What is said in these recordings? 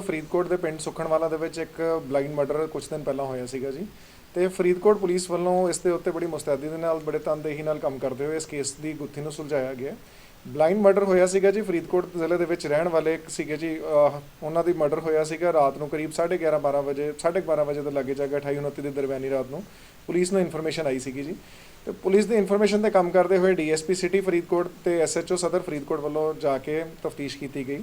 ਫਰੀਦਕੋਟ ਦੇ ਪਿੰਡ ਸੁਖਣਵਾਲਾ ਦੇ ਵਿੱਚ ਇੱਕ ਬਲਾਈਂਡ ਮਰਡਰ ਕੁਝ ਦਿਨ ਪਹਿਲਾਂ ਹੋਇਆ ਸੀਗਾ ਜੀ। ਤੇ ਫਰੀਦਕੋਟ ਪੁਲਿਸ ਵੱਲੋਂ ਇਸ ਦੇ ਉੱਤੇ ਬੜੀ ਮੁਸਤੈਦੀ ਦੇ ਨਾਲ, ਬੜੇ ਤਨਦੇਹੀ ਨਾਲ ਕੰਮ ਕਰਦੇ ਹੋਏ ਇਸ ਕੇਸ ਦੀ ਗੁੱਥੀ ਨੂੰ ਸੁਲਝਾਇਆ ਗਿਆ। ਬਲਾਈਂਡ ਮਰਡਰ ਹੋਇਆ ਸੀਗਾ ਜੀ, ਫਰੀਦਕੋਟ ਜ਼ਿਲ੍ਹੇ ਦੇ ਵਿੱਚ ਰਹਿਣ ਵਾਲੇ ਇੱਕ ਸੀਗੇ ਜੀ ਉਹਨਾਂ ਦੀ ਮਰਡਰ ਹੋਇਆ ਸੀਗਾ ਰਾਤ ਨੂੰ ਕਰੀਬ 11:30 12 ਵਜੇ 12:30 ਵਜੇ ਤੋਂ ਲਾਗੇ ਜਾਗਾ 28 29 ਦੇ ਦਰਮਿਆਨੀ ਰਾਤ ਨੂੰ ਪੁਲਿਸ ਨੂੰ ਇਨਫੋਰਮੇਸ਼ਨ ਆਈ ਸੀਗੀ ਜੀ। ਤੇ ਪੁਲਿਸ ਦੀ ਇਨਫੋਰਮੇਸ਼ਨ ਤੇ ਕੰਮ ਕਰਦੇ ਹੋਏ ਡੀਐਸਪੀ ਸਿਟੀ ਫਰੀਦਕੋਟ ਤੇ ਐਸਐਚਓ ਸਦਰ ਫਰੀਦਕੋਟ ਵੱਲੋਂ ਜਾ ਕੇ ਤਫਤੀਸ਼ ਕੀਤੀ ਗਈ।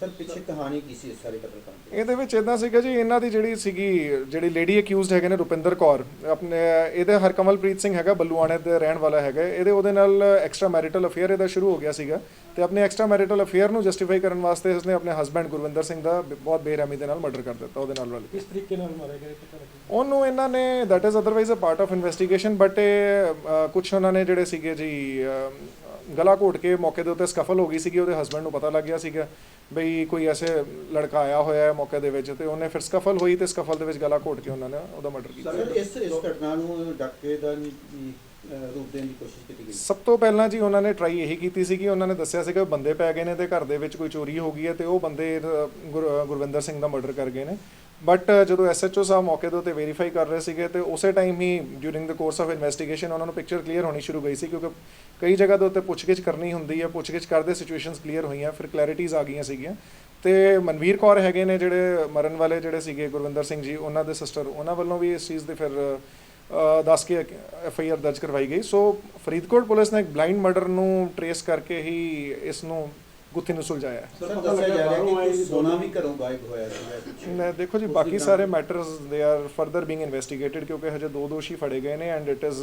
ਸਰ ਪਿੱਛੇ ਕਹਾਣੀ ਕੀ ਸੀ ਇਸ ਸਾਰੇ ਕਤਲ ਕਾਂਡ ਦੀ ਇਹਦੇ ਵਿੱਚ ਇਦਾਂ ਸੀਗਾ ਜੀ ਇਹਨਾਂ ਦੀ ਜਿਹੜੀ ਸੀਗੀ ਜਿਹੜੀ ਲੇਡੀ ਅਕਿਊਜ਼ਡ ਹੈਗੇ ਨੇ ਰੁਪਿੰਦਰ ਕੌਰ ਆਪਣੇ ਇਹਦੇ ਹਰਕਮਲਪ੍ਰੀਤ ਸਿੰਘ ਹੈਗਾ ਬੱਲੂਆਣੇ ਦੇ ਰਹਿਣ ਵਾਲਾ ਹੈਗਾ ਇਹਦੇ ਉਹਦੇ ਨਾਲ ਐਕਸਟਰਾ ਮੈਰਿਟਲ ਅਫੇਅਰ ਇਹਦਾ ਸ਼ੁਰੂ ਹੋ ਗਿਆ ਸੀਗਾ ਤੇ ਆਪਣੇ ਐਕਸਟਰਾ ਮੈਰਿਟਲ ਅਫੇਅਰ ਨੂੰ ਜਸਟੀਫਾਈ ਕਰਨ ਵਾਸਤੇ ਉਸਨੇ ਆਪਣੇ ਹਸਬੰਡ ਗੁਰਵਿੰਦਰ ਸਿੰਘ ਦਾ ਬਹੁਤ ਬੇਰਹਿਮੀ ਦੇ ਨਾਲ ਮਰਡਰ ਕਰ ਦਿੱਤਾ ਉਹਦੇ ਨਾਲ ਰਲ ਕੇ। ਕਿਸ ਤਰੀਕੇ ਨਾਲ ਮਾਰੇ ਗਏ ਪਤਾ ਲੱਗਿਆ ਉਹਨੂੰ ਇਹਨਾਂ ਨੇ that is otherwise a part of investigation but ਇਹ ਕੁਝ ਉਹਨਾਂ ਨੇ ਜਿਹੜੇ ਸੀਗੇ ਜੀ ਗਲਾ ਘੋਟ ਕੇ ਮੌਕੇ ਦੇ ਉੱਤੇ ਸਕਫਲ ਹੋ ਗਈ ਸੀਗੀ ਉਹਦੇ ਹਸਬੰਡ ਨੂੰ ਪਤਾ ਲੱਗ ਗਿਆ ਸੀਗਾ ਬਈ ਕੋਈ ਐਸੇ ਲੜਕਾ ਆਇਆ ਹੋਇਆ ਹੈ ਮੌਕੇ ਦੇ ਵਿੱਚ ਤੇ ਉਹਨੇ ਫਿਰ ਸਕਫਲ ਹੋਈ ਤੇ ਸਕਫਲ ਦੇ ਵਿੱਚ ਗਲਾ ਘੋਟ ਕੇ ਉਹਨਾਂ ਨੇ ਉਹਦਾ ਮਰਡਰ ਕੀਤਾ। ਸਰ ਇਸ ਇਸ ਘਟਨਾ ਨੂੰ ਡਾਕੇ ਦਾ ਰੂਪ ਦੇਣ ਦੀ ਕੋਸ਼ਿਸ਼ ਕੀਤੀ ਗਈ? ਸਭ ਤੋਂ ਪਹਿਲਾਂ ਜੀ ਉਹਨਾਂ ਨੇ ਟਰਾਈ ਇਹੀ ਕੀਤੀ ਸੀ ਕਿ ਉਹਨਾਂ ਨੇ ਦੱਸਿਆ ਸੀਗਾ ਬੰਦੇ ਪੈ ਗਏ ਨੇ ਤੇ ਘਰ ਦੇ ਵਿੱਚ ਕੋਈ ਚੋਰੀ ਹੋ ਗਈ ਹੈ ਤੇ ਉਹ ਬੰਦੇ ਗੁਰਵਿੰਦਰ ਸਿੰਘ ਦਾ ਮਰਡਰ ਕਰ ਗਏ ਨੇ। ਬਟ ਜਦੋਂ ਐਸਐਚਓ ਸਾਹਿਬ ਮੌਕੇ ਦੇ ਉੱਤੇ ਵੈਰੀਫਾਈ ਕਰ ਰਹੇ ਸੀਗੇ ਤੇ ਉਸੇ time he during the course of investigation ਉਹਨਾਂ ਨੂੰ ਪਿਕਚਰ ਕਲੀਅਰ ਹੋਣੀ ਸ਼ੁਰੂ ਗਈ ਸੀ ਕਿਉਂਕਿ ਕਈ ਜਗ੍ਹਾ ਦੇ ਉੱਤੇ ਪੁੱਛਗਿੱਛ ਕਰਨੀ ਹੁੰਦੀ ਹੈ, ਪੁੱਛਗਿੱਛ ਕਰਦੇ ਸਿਚੁਏਸ਼ਨਸ ਕਲੀਅਰ ਹੋਈਆਂ, ਫਿਰ ਕਲੈਰਿਟੀਜ਼ ਆ ਗਈਆਂ ਸੀਗੀਆਂ। ਤੇ ਮਨਵੀਰ ਕੌਰ ਹੈਗੇ ਨੇ ਜਿਹੜੇ ਮਰਨ ਵਾਲੇ ਜਿਹੜੇ ਸੀਗੇ ਗੁਰਵਿੰਦਰ ਸਿੰਘ ਜੀ, ਉਹਨਾਂ ਦੇ ਸਿਸਟਰ ਉਹਨਾਂ ਵੱਲੋਂ ਵੀ ਇਸ ਚੀਜ਼ ਦੇ ਫਿਰ ਦੱਸ ਕੇ ਐਫ ਆਈ ਆਰ ਦਰਜ ਕਰਵਾਈ ਗਈ। ਸੋ ਫਰੀਦਕੋਟ ਪੁਲਿਸ ਨੇ ਇੱਕ ਬਲਾਈਂਡ ਮਰਡਰ ਨੂੰ ਟਰੇਸ ਕਰਕੇ ਹੀ ਇਸ ਨੂੰ ਗੁੱਥੀ ਨੂੰ ਸੁਲਝਾਇਆ। ਹੈ। ਸਰ ਪਤਾ ਦੱਸਿਆ ਜਾ ਰਿਹਾ ਲੱਗਾ ਕਿ ਬਾਹਰੋਂ ਕੁਝ ਆਏ ਸੋਨਾ ਦੋਨੋਂ ਵੀ ਘਰੋਂ ਗਾਇਬ ਹੋਇਆ ਸੀਗਾ ਪਿੱਛੇ ਮੈਂ ਦੇਖੋ ਜੀ ਬਾਕੀ ਸਾਰੇ matters they are further being ਇਨਵੈਸਟੀਗੇਟਡ ਕਿਉਂਕਿ ਹਜੇ ਦੋ ਦੋਸ਼ੀ ਫੜੇ ਗਏ ਨੇ ਐਂਡ ਇਟ ਇਜ਼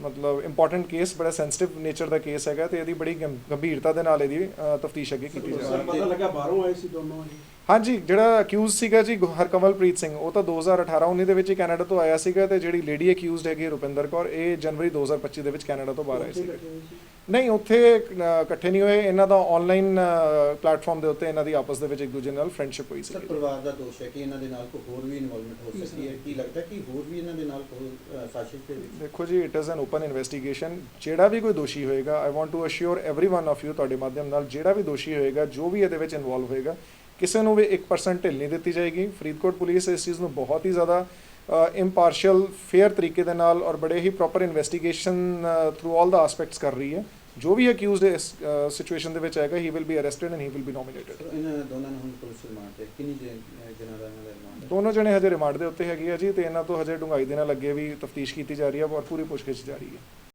ਮਤਲਬ ਇੰਪੋਰਟੈਂਟ ਕੇਸ ਬੜਾ ਸੈਂਸਿਟਿਵ ਨੇਚਰ ਦਾ ਕੇਸ ਹੈਗਾ ਤੇ ਇਹਦੀ ਬੜੀ ਗੰਭ- ਗੰਭੀਰਤਾ ਦੇ ਨਾਲ ਇਹਦੀ ਤਫਤੀਸ਼ ਅੱਗੇ ਕੀਤੀ ਜਾ ਸਰ ਰਹੀ ਹੈ। ਪਤਾ ਲੱਗਾ ਬਾਹਰੋਂ ਆਏ ਸੀ ਦੋਨੋਂ ਹੀ ਹਾਂਜੀ ਜਿਹੜਾ ਅਕਿਊਜ਼ ਸੀਗਾ ਜੀ ਗੁ- ਹਰਕਮਲਪ੍ਰੀਤ ਸਿੰਘ ਉਹ ਤਾਂ 2018-19 ਦੇ ਵਿੱਚ ਹੀ ਕੈਨੇਡਾ ਤੋਂ ਆਇਆ ਸੀਗਾ ਤੇ ਜਿਹੜੀ ਲੇਡੀ ਅਕਿਊਜ਼ਡ ਹੈਗੀ ਰੁਪਿੰਦਰ ਕੌਰ ਇਹ ਜਨਵਰੀ 2025 ਦੇ ਵਿੱਚ ਕੈਨੇਡਾ ਤੋਂ ਬਾਹਰ ਆਏ ਉੱਥੇ ਸੀ ਲੱਗੇ ਹੋਏ ਸੀ ਨਹੀਂ ਉੱਥੇ ਅ, ਇਕੱਠੇ ਨਹੀਂ ਹੋਏ ਇਹਨਾਂ ਦਾ ਆਨਲਾਈਨ ਪਲੇਟਫਾਰਮ ਦੇ ਉੱਤੇ ਇਹਨਾਂ ਦੀ ਆਪਸ ਦੇ ਵਿੱਚ ਇੱਕ ਦੂਜੇ ਨਾਲ ਫਰੈਂਡਸ਼ਿਪ ਹੋਈ ਸੀ ਸਰ ਪਰਿਵਾਰ ਦਾ ਦੋਸ਼ ਹੈ ਕਿ ਇਹਨਾਂ ਦੇ ਨਾਲ ਕੋਈ ਹੋਰ ਵੀ ਇਨਵੋਲਵਮੈਂਟ ਹੋ ਸਕਦੀ ਹੈ ਕੀ ਲੱਗਦਾ ਕਿ ਹੋਰ ਵੀ ਇਹਨਾਂ ਦੇ ਨਾਲ ਕੋਈ ਅਹ, ਸਾਜ਼ਿਸ਼ ਦੇ ਵਿੱਚ ਦੇਖੋ ਜੀ it is an open investigation ਜਿਹੜਾ ਵੀ ਕੋਈ ਦੋਸ਼ੀ ਹੋਏਗਾ I want to assure everyone of you ਤੁਹਾਡੇ ਮਾਧਿਅਮ ਨਾਲ ਜਿਹੜਾ ਵੀ ਦੋਸ਼ੀ ਹੋਏਗਾ ਜੋ ਵੀ ਇਹਦੇ ਵਿੱਚ ਇਨਵੋਲਵ ਹੋਏਗਾ ਕਿਸੇ ਨੂੰ ਵੀ 1% ਢਿੱਲ ਨਹੀਂ ਦਿੱਤੀ ਜਾਏਗੀ। ਫਰੀਦਕੋਟ ਪੁਲਿਸ ਇਸ ਚੀਜ਼ ਨੂੰ ਬਹੁਤ ਹੀ ਜ਼ਿਆਦਾ ਇੰਪਾਰਸ਼ੀਅਲ ਫੇਅਰ ਤਰੀਕੇ ਦੇ ਨਾਲ ਔਰ ਬੜੇ ਹੀ proper investigation through all the aspects ਕਰ ਰਹੀ ਹੈ। ਜੋ ਵੀ ਅਕਿਊਜ਼ਡ ਇਸ ਸਿਚੁਏਸ਼ਨ ਦੇ ਵਿੱਚ ਆਏਗਾ he will be arrested and he will be nominated ਇਹਨਾਂ ਦੋਨਾਂ ਨੂੰ ਹੁਣ ਪੁਲਿਸ ਰਿਮਾਂਡ ਤੇ ਕਿੰਨੀ ਦਿਨਾਂ ਦਾ ਰਿਮਾਂਡ? ਦੋਨੋਂ ਜਣੇ ਹਜੇ ਰਿਮਾਂਡ ਦੇ ਉੱਤੇ ਹੈਗੇ ਆ ਜੀ ਤੇ ਇਹਨਾਂ ਤੋਂ ਹਜੇ ਡੂੰਘਾਈ ਦੇ ਨਾਲ ਅੱਗੇ ਵੀ ਤਫਤੀਸ਼ ਕੀਤੀ ਜਾ ਰਹੀ ਹੈ ਔਰ ਪੂਰੀ ਪੁੱਛਗਿੱਛ ਜਾਰੀ ਹੈ।